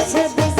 আছে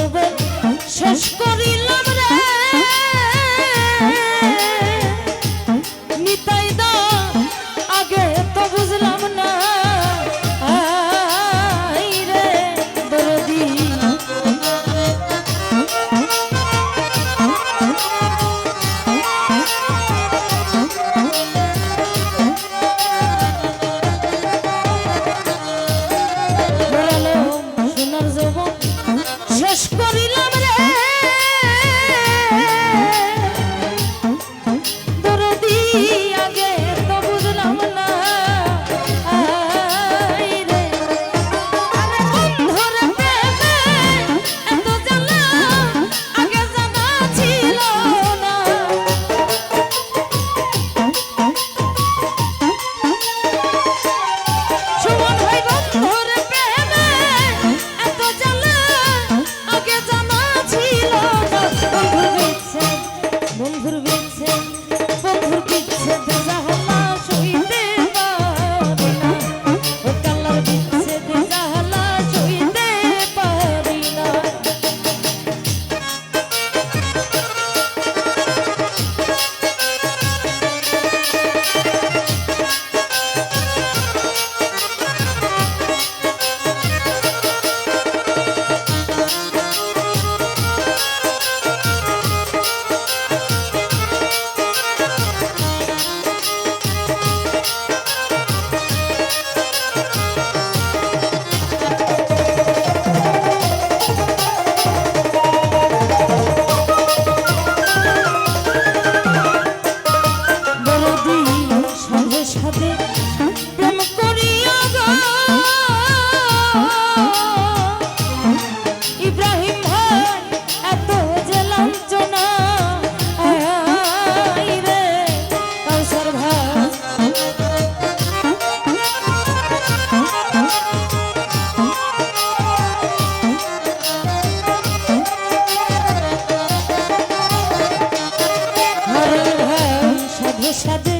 জীবন শেষ করিল i yaşadık.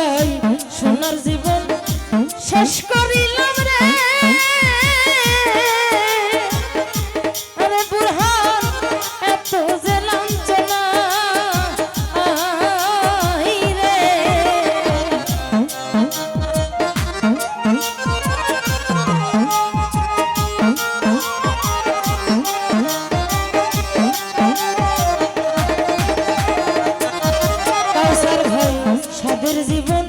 শেষ করিলাম রে। আরে বুরহান এত যে লাঞ্ছনা রে। কাউসার ভাই সাদের জীবন